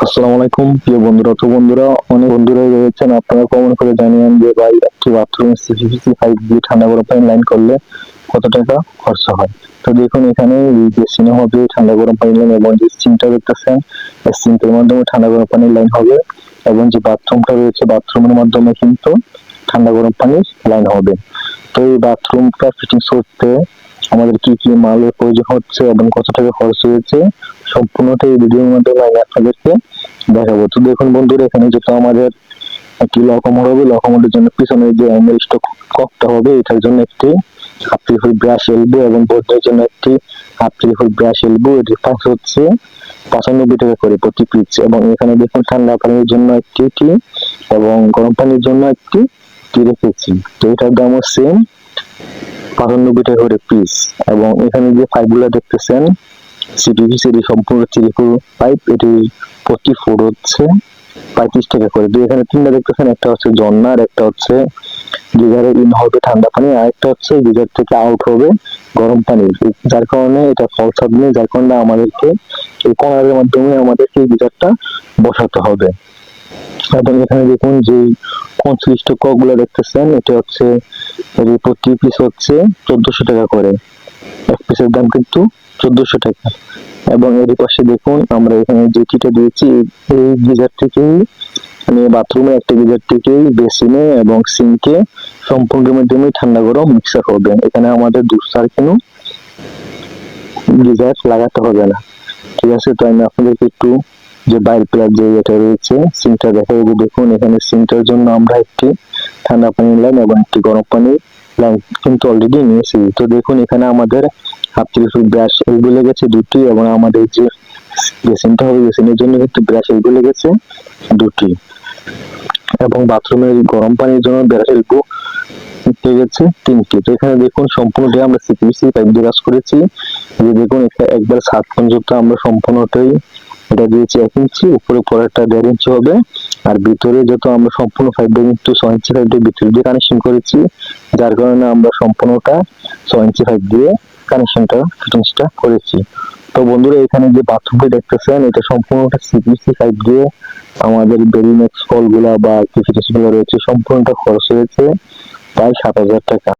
আসসালামু আলাইকুম, প্রিয় বন্ধুরা, তো বন্ধুরা, অনেক বন্ধুরা রয়েছেন। আপনারা কমেন্ট করে জানিয়েন যে ভাই, একটি বাথরুমে সিপিসি পাইপ দিয়ে ঠান্ডা গরম পানি লাইন করলে কত টাকা খরচ হয়? তো দেখুন, এখানে যে সিনে হবে ঠান্ডা গরম পানি লাইন এবং যে সিমটা দেখতেছেন সিমটার মাধ্যমে ঠান্ডা গরম পানির লাইন হবে এবং যে বাথরুমটা রয়েছে বাথরুমের মাধ্যমে কিন্তু ঠান্ডা গরম পানির লাইন হবে। তো এই বাথরুমটা ফিটিংস করতে আমাদের কি কি মালের প্রয়োজন হচ্ছে এবং কত টাকা খরচ হয়েছে সম্পূর্ণটা এই ভিডিওর মাধ্যমে আমি আপনাদেরকে দেখাবো। তো দেখুন বন্ধুরা, এখানে যেটা আমাদের একটি লকমোট হবে লকমোটের জন্য পিছনে যে অ্যাঙ্গেল স্টক ককটা হবে, এটার জন্য একটি হাফ ত্রিফুল ব্রাশ এলবো এবং বোর্ডের জন্য একটি হাফ ত্রিফুল ব্রাশ এলবো এটির পাঁচ হচ্ছে পঁচানব্বই টাকা করে প্রতি পিস এবং এখানে দেখুন ঠান্ডা পানির জন্য একটি টি এবং গরম পানির জন্য একটি টি রেখেছি তো এটার দামও সেম পঁচানব্বই টাকা করে পিস এবং এখানে যে পাইপগুলো দেখতেছেন সিটিভিসি এর সম্পূর্ণ ত্রিপুর পাইপ এটি প্রতি ফুট হচ্ছে পঁয়ত্রিশ টাকা করে। তো এখানে তিনটা দেখতেছেন, একটা হচ্ছে ঝর্ণা একটা হচ্ছে গিজারে ইন হবে ঠান্ডা পানি, আর একটা হচ্ছে গিজার থেকে আউট হবে গরম পানি। যার কারণে এটা ফলস হবে, যার কারণে আমাদেরকে এই কর্নারের মাধ্যমে আমাদেরকে এই গিজারটা বসাতে হবে। এবং এখানে দেখুন যে পঁয়ত্রিশ ককগুলো দেখতেছেন, এটা হচ্ছে প্রতি পিস হচ্ছে, চোদ্দশো টাকা করে। এক পিসের দাম কিন্তু চোদ্দশো টাকা। এবং এর পাশে দেখুন, আমরা এখানে যে কিটা দিয়েছি, এই গিজার থেকেই মানে বাথরুমে একটা গিজার থেকেই বেসিনে এবং সিঙ্কে সম্পূর্ণ মাধ্যমে ঠান্ডা গরম মিক্সার হবে। এখানে আমাদের দুসার কোনো গিজার লাগাতে হবে না। ঠিক আছে, তো আমি আপনাদেরকে একটু যে বাইর প্লাগ যে এটা রয়েছে সিঙ্কটা দেখা যাবে দেখুন, এখানে সিঙ্কটার জন্য আমরা একটি ঠান্ডা পানির লাইন এবং একটি গরম লাইন কিন্তু অলরেডি নিয়েছি। তো দেখুন, এখানে আমাদের হাফ ত্রিশ ব্রাশ এলবো লেগেছে দুটি এবং আমাদের যে বেসিনটা হবে বেসিনের জন্য কিন্তু ব্রাশ এলবো লেগেছে দুটি। এবং বাথরুমের গরম পানির জন্য ব্রাশ এলবো লেগেছে তিনটি। তো এখানে দেখুন, সম্পূর্ণটাই আমরা সিপিসি পাইপ দিয়ে কাজ করেছি। যে দেখুন একবার সাত পর্যন্ত আমরা সম্পূর্ণটাই এটা দিয়েছি এক ইঞ্চি উপরে পরেরটা দেড় ইঞ্চি হবে। আর ভিতরে যত আমরা সম্পূর্ণ ফাইভ ফাইভটা কিন্তু ছয় ইঞ্চি ফাইভ ফাইভটা ভিতরে দিয়ে কানেকশন করেছি, যার কারণে আমরা সম্পূর্ণটা ছয় ইঞ্চি ফাইভ দিয়ে কানেকশনটা ফিটিংসটা করেছি। তো বন্ধুরা, এখানে যে বাথরুমটা দেখতেছেন, এটা সম্পূর্ণটা সিপিসি পাইপ দিয়ে আমাদের বেরিমেক্স কলগুলা বা গুলো রয়েছে, সম্পূর্ণটা খরচ হয়েছে প্রায় সাত হাজার টাকা।